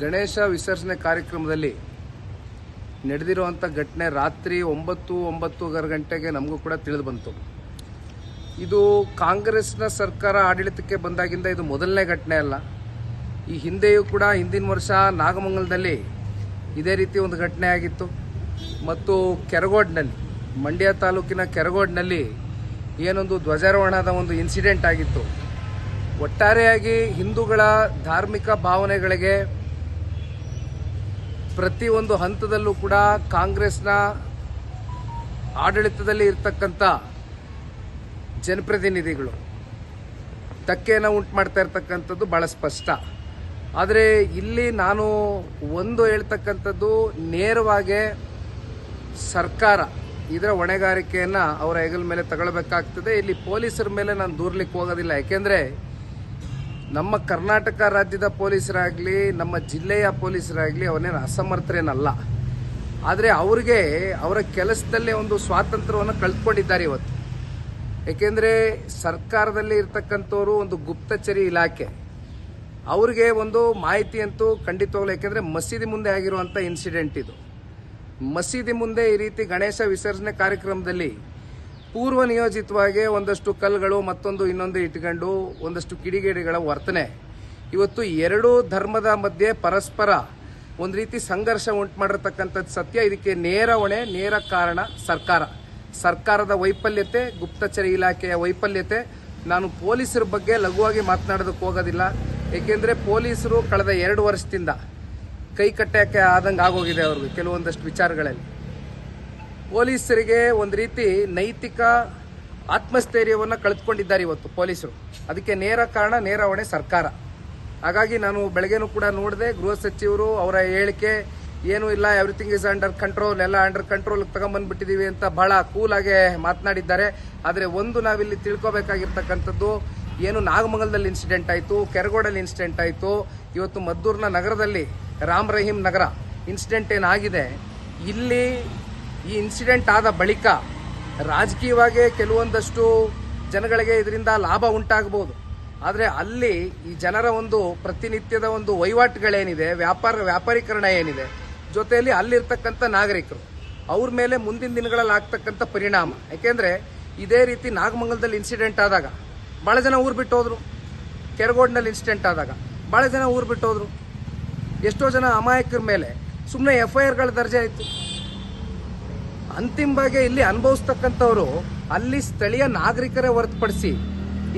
ಗಣೇಶ ವಿಸರ್ಜನೆ ಕಾರ್ಯಕ್ರಮದಲ್ಲಿ ನಡೆದಿರುವಂಥ ಘಟನೆ ರಾತ್ರಿ ಒಂಬತ್ತು ಒಂಬತ್ತೂವರೆ ಗಂಟೆಗೆ ನಮಗೂ ಕೂಡ ತಿಳಿದು ಬಂತು. ಇದು ಕಾಂಗ್ರೆಸ್ನ ಸರ್ಕಾರ ಆಡಳಿತಕ್ಕೆ ಬಂದಾಗಿಂದ ಇದು ಮೊದಲನೇ ಘಟನೆ ಅಲ್ಲ. ಈ ಹಿಂದೆಯೂ ಕೂಡ ಹಿಂದಿನ ವರ್ಷ ನಾಗಮಂಗಲದಲ್ಲಿ ಇದೇ ರೀತಿ ಒಂದು ಘಟನೆ ಆಗಿತ್ತು. ಮತ್ತು ಕೆರಗೋಡ್ನಲ್ಲಿ, ಮಂಡ್ಯ ತಾಲೂಕಿನ ಕೆರಗೋಡ್ನಲ್ಲಿ ಏನೊಂದು ಧ್ವಜಾರೋಹಣದ ಒಂದು ಇನ್ಸಿಡೆಂಟ್ ಆಗಿತ್ತು. ಒಟ್ಟಾರೆಯಾಗಿ ಹಿಂದೂಗಳ ಧಾರ್ಮಿಕ ಭಾವನೆಗಳಿಗೆ ಪ್ರತಿ ಒಂದು ಹಂತದಲ್ಲೂ ಕೂಡ ಕಾಂಗ್ರೆಸ್ನ ಆಡಳಿತದಲ್ಲಿ ಇರ್ತಕ್ಕಂಥ ಜನಪ್ರತಿನಿಧಿಗಳು ಧಕ್ಕೆಯನ್ನು ಉಂಟು ಮಾಡ್ತಾ ಇರ್ತಕ್ಕಂಥದ್ದು ಭಾಳ ಸ್ಪಷ್ಟ. ಆದರೆ ಇಲ್ಲಿ ನಾನು ಒಂದು ಹೇಳ್ತಕ್ಕಂಥದ್ದು ನೇರವಾಗಿ ಸರ್ಕಾರ ಇದರ ಹೊಣೆಗಾರಿಕೆಯನ್ನು ಅವರ ಹೆಗಲ ಮೇಲೆ ತಗೊಳ್ಬೇಕಾಗ್ತದೆ. ಇಲ್ಲಿ ಪೊಲೀಸರ ಮೇಲೆ ನಾನು ದೂರ್ಲಿಕ್ಕೆ ಹೋಗೋದಿಲ್ಲ. ಯಾಕೆಂದರೆ ನಮ್ಮ ಕರ್ನಾಟಕ ರಾಜ್ಯದ ಪೊಲೀಸರಾಗಲಿ, ನಮ್ಮ ಜಿಲ್ಲೆಯ ಪೊಲೀಸರಾಗಲಿ ಅವನೇನು ಅಸಮರ್ಥರೇನಲ್ಲ. ಆದರೆ ಅವ್ರಿಗೆ, ಅವರ ಕೆಲಸದಲ್ಲೇ ಒಂದು ಸ್ವಾತಂತ್ರ್ಯವನ್ನು ಕಳ್ಕೊಂಡಿದ್ದಾರೆ ಇವತ್ತು. ಏಕೆಂದರೆ ಸರ್ಕಾರದಲ್ಲಿ ಇರ್ತಕ್ಕಂಥವ್ರು ಒಂದು ಗುಪ್ತಚರಿ ಇಲಾಖೆ. ಅವ್ರಿಗೆ ಒಂದು ಮಾಹಿತಿ ಅಂತೂ ಖಂಡಿತವಾಗ್ಲು ಯಾಕೆಂದರೆ ಮಸೀದಿ ಮುಂದೆ ಆಗಿರುವಂಥ ಇನ್ಸಿಡೆಂಟ್ ಇದು. ಮಸೀದಿ ಮುಂದೆ ಈ ರೀತಿ ಗಣೇಶ ವಿಸರ್ಜನೆ ಕಾರ್ಯಕ್ರಮದಲ್ಲಿ ಪೂರ್ವ ನಿಯೋಜಿತವಾಗಿ ಒಂದಷ್ಟು ಕಲ್ಲುಗಳು ಮತ್ತೊಂದು ಇನ್ನೊಂದು ಇಟ್ಕೊಂಡು ಒಂದಷ್ಟು ಕಿಡಿಗೇಡಿಗಳ ವರ್ತನೆ. ಇವತ್ತು ಎರಡೂ ಧರ್ಮದ ಮಧ್ಯೆ ಪರಸ್ಪರ ಒಂದು ರೀತಿ ಸಂಘರ್ಷ ಉಂಟು ಮಾಡಿರ್ತಕ್ಕಂಥದ್ದು ಸತ್ಯ. ಇದಕ್ಕೆ ನೇರ ಹೊಣೆ, ನೇರ ಕಾರಣ ಸರ್ಕಾರ. ಸರ್ಕಾರದ ವೈಫಲ್ಯತೆ, ಗುಪ್ತಚರ ಇಲಾಖೆಯ ವೈಫಲ್ಯತೆ. ನಾನು ಪೊಲೀಸರ ಬಗ್ಗೆ ಲಘುವಾಗಿ ಮಾತನಾಡೋದಕ್ಕೆ ಹೋಗೋದಿಲ್ಲ. ಏಕೆಂದರೆ ಪೊಲೀಸರು ಕಳೆದ ಎರಡು ವರ್ಷದಿಂದ ಕೈ ಕಟ್ಟಕ್ಕೆ ಆದಂಗೆ ಆಗೋಗಿದೆ ಅವ್ರಿಗೆ ಕೆಲವೊಂದಷ್ಟು ವಿಚಾರಗಳಲ್ಲಿ. ಪೊಲೀಸರಿಗೆ ಒಂದು ರೀತಿ ನೈತಿಕ ಆತ್ಮಸ್ಥೈರ್ಯವನ್ನು ಕಳೆದುಕೊಂಡಿದ್ದಾರೆ ಇವತ್ತು ಪೊಲೀಸರು. ಅದಕ್ಕೆ ನೇರ ಕಾರಣ, ನೇರ ಹೊಣೆ ಸರ್ಕಾರ. ಹಾಗಾಗಿ ನಾನು ಬೆಳಗ್ಗೆನೂ ಕೂಡ ನೋಡಿದೆ, ಗೃಹ ಸಚಿವರು ಅವರ ಹೇಳಿಕೆ ಏನೂ ಇಲ್ಲ ಎವ್ರಿಥಿಂಗ್ ಇಸ್ ಅಂಡರ್ ಕಂಟ್ರೋಲ್ ಎಲ್ಲ ಅಂಡರ್ ಕಂಟ್ರೋಲ್ ತಗೊಂಬಂದ್ಬಿಟ್ಟಿದ್ದೀವಿ ಅಂತ ಬಹಳ ಕೂಲ್ ಆಗಿ ಮಾತನಾಡಿದ್ದಾರೆ. ಆದರೆ ಒಂದು ನಾವಿಲ್ಲಿ ತಿಳ್ಕೊಬೇಕಾಗಿರ್ತಕ್ಕಂಥದ್ದು, ಏನು ನಾಗಮಂಗಲದಲ್ಲಿ ಇನ್ಸಿಡೆಂಟ್ ಆಯಿತು, ಕೆರಗೋಡಲ್ಲಿ ಇನ್ಸಿಡೆಂಟ್ ಆಯಿತು, ಇವತ್ತು ಮದ್ದೂರಿನ ನಗರದಲ್ಲಿ ರಾಮ್ ರಹೀಂ ನಗರ ಇನ್ಸಿಡೆಂಟ್ ಏನಾಗಿದೆ, ಇಲ್ಲಿ ಈ ಇನ್ಸಿಡೆಂಟ್ ಆದ ಬಳಿಕ ರಾಜಕೀಯವಾಗಿ ಕೆಲವೊಂದಷ್ಟು ಜನಗಳಿಗೆ ಇದರಿಂದ ಲಾಭ ಉಂಟಾಗಬಹುದು. ಆದರೆ ಅಲ್ಲಿ ಈ ಜನರ ಒಂದು ಪ್ರತಿನಿತ್ಯದ ಒಂದು ವಹಿವಾಟುಗಳೇನಿದೆ, ವ್ಯಾಪಾರ, ವ್ಯಾಪಾರೀಕರಣ ಏನಿದೆ, ಜೊತೆಯಲ್ಲಿ ಅಲ್ಲಿರ್ತಕ್ಕಂಥ ನಾಗರಿಕರು, ಅವ್ರ ಮೇಲೆ ಮುಂದಿನ ದಿನಗಳಲ್ಲಿ ಆಗ್ತಕ್ಕಂಥ ಪರಿಣಾಮ. ಯಾಕೆಂದ್ರೆ ಇದೇ ರೀತಿ ನಾಗಮಂಗಲದಲ್ಲಿ ಇನ್ಸಿಡೆಂಟ್ ಆದಾಗ ಭಾಳ ಜನ ಊರು ಬಿಟ್ಟು ಕೆರಗೋಡ್ನಲ್ಲಿ ಇನ್ಸಿಡೆಂಟ್ ಆದಾಗ ಭಾಳ ಜನ ಊರು ಬಿಟ್ಟು ಎಷ್ಟೋ ಜನ ಅಮಾಯಕರ ಮೇಲೆ ಸುಮ್ಮನೆ ಎಫ್ ಐ ಆರ್ಗಳ ದರ್ಜೆ ಆಯಿತು. ಅಂತಿಮವಾಗಿ ಇಲ್ಲಿ ಅನುಭವಿಸ್ತಕ್ಕಂಥವ್ರು ಅಲ್ಲಿ ಸ್ಥಳೀಯ ನಾಗರಿಕರೇ ಹೊರತುಪಡಿಸಿ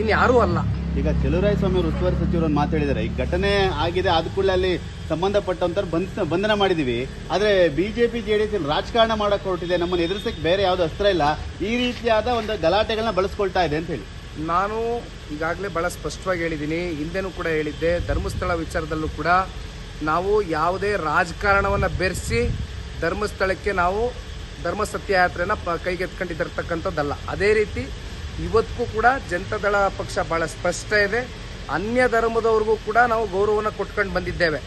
ಇನ್ಯಾರೂ ಅಲ್ಲ. ಈಗ ಚೆಲುವರಾಯ ಸ್ವಾಮಿ ಅವರು ಉಸ್ತುವಾರಿ ಸಚಿವರು ಮಾತಾಡಿದ್ದಾರೆ. ಈ ಘಟನೆ ಆಗಿದೆ ಆದ ಕೂಡಲೇ ಅಲ್ಲಿ ಸಂಬಂಧಪಟ್ಟಂತವ್ರು ಬಂಧ ಬಂಧನ ಮಾಡಿದೀವಿ. ಆದ್ರೆ ಬಿಜೆಪಿ ಎಸ್ ರಾಜಕಾರಣ ಮಾಡಕ್ ಹೊರಟಿದೆ ನಮ್ಮನ್ನು ಎದುರಿಸಕ್ಕೆ ಬೇರೆ ಯಾವ್ದು ಅಸ್ತ್ರ ಇಲ್ಲ. ಈ ರೀತಿಯಾದ ಒಂದು ಗಲಾಟೆಗಳನ್ನ ಬಳಸ್ಕೊಳ್ತಾ ಇದೆ ಅಂತ ಹೇಳಿ. ನಾನು ಈಗಾಗಲೇ ಭಾಳ ಸ್ಪಷ್ಟವಾಗಿ ಹೇಳಿದ್ದೀನಿ. ಹಿಂದೆನೂ ಕೂಡ ಹೇಳಿದ್ದೆ. ಧರ್ಮಸ್ಥಳ ವಿಚಾರದಲ್ಲೂ ಕೂಡ ನಾವು ಯಾವುದೇ ರಾಜಕಾರಣವನ್ನು ಬೆರೆಸಿ ಧರ್ಮಸ್ಥಳಕ್ಕೆ ನಾವು ಧರ್ಮ ಸತ್ಯಯಾತ್ರೆನ ಪ ಕೈಗೆತ್ಕೊಂಡಿದ್ದಿರ್ತಕ್ಕಂಥದ್ದಲ್ಲ ಅದೇ ರೀತಿ ಇವತ್ತಿಗೂ ಕೂಡ ಜನತಾದಳ ಪಕ್ಷ ಭಾಳ ಸ್ಪಷ್ಟ ಇದೆ. ಅನ್ಯ ಧರ್ಮದವ್ರಿಗೂ ಕೂಡ ನಾವು ಗೌರವನ ಕೊಟ್ಕೊಂಡು ಬಂದಿದ್ದೇವೆ.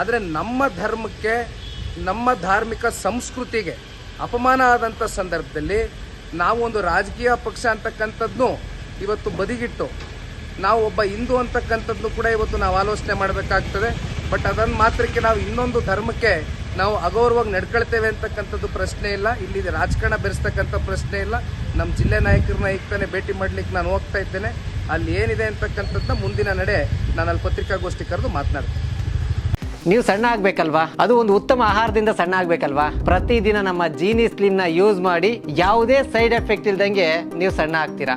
ಆದರೆ ನಮ್ಮ ಧರ್ಮಕ್ಕೆ, ನಮ್ಮ ಧಾರ್ಮಿಕ ಸಂಸ್ಕೃತಿಗೆ ಅಪಮಾನ ಆದಂಥ ಸಂದರ್ಭದಲ್ಲಿ ನಾವು ಒಂದು ರಾಜಕೀಯ ಪಕ್ಷ ಅಂತಕ್ಕಂಥದ್ದನ್ನು ಇವತ್ತು ಬದಿಗಿಟ್ಟು ನಾವು ಒಬ್ಬ ಹಿಂದೂ ಅಂತಕ್ಕಂಥದ್ದು ಕೂಡ ಇವತ್ತು ನಾವು ಆಲೋಚನೆ ಮಾಡಬೇಕಾಗ್ತದೆ. ಬಟ್ ಅದನ್ನು ಮಾತ್ರಕ್ಕೆ ನಾವು ಇನ್ನೊಂದು ಧರ್ಮಕ್ಕೆ ನಾವು ಅಗೌರವಾಗಿ ನಡ್ಕೊಳ್ತೇವೆ ಅಂತಕ್ಕಂಥದ್ದು ಪ್ರಶ್ನೆ ಇಲ್ಲ. ಇಲ್ಲಿ ರಾಜಕಾರಣ ಬೆರೆಸ್ತಕ್ಕಂಥ ಪ್ರಶ್ನೆ ಇಲ್ಲ. ನಮ್ಮ ಜಿಲ್ಲೆ ನಾಯಕರನ್ನ ಈಗ ಭೇಟಿ ಮಾಡ್ಲಿಕ್ಕೆ ನಾನು ಹೋಗ್ತಾ ಇದ್ದೇನೆ. ಅಲ್ಲಿ ಏನಿದೆ ಅಂತಕ್ಕಂಥದ್ದನ್ನ ಮುಂದಿನ ನಡೆ ನಾನು ಅಲ್ಲಿ ಪತ್ರಿಕಾಗೋಷ್ಠಿ ಕರೆದು ಮಾತನಾಡ್ತೀನಿ. ನೀವು ಸಣ್ಣ ಆಗ್ಬೇಕಲ್ವಾ? ಅದು ಒಂದು ಉತ್ತಮ ಆಹಾರದಿಂದ ಸಣ್ಣ ಆಗ್ಬೇಕಲ್ವಾ? ಪ್ರತಿದಿನ ನಮ್ಮ ಜೀನಿ ಸ್ಲಿಮ್ನ ಯೂಸ್ ಮಾಡಿ ಯಾವುದೇ ಸೈಡ್ ಎಫೆಕ್ಟ್ ಇಲ್ದಂಗೆ ನೀವು ಸಣ್ಣ ಆಗ್ತೀರಾ?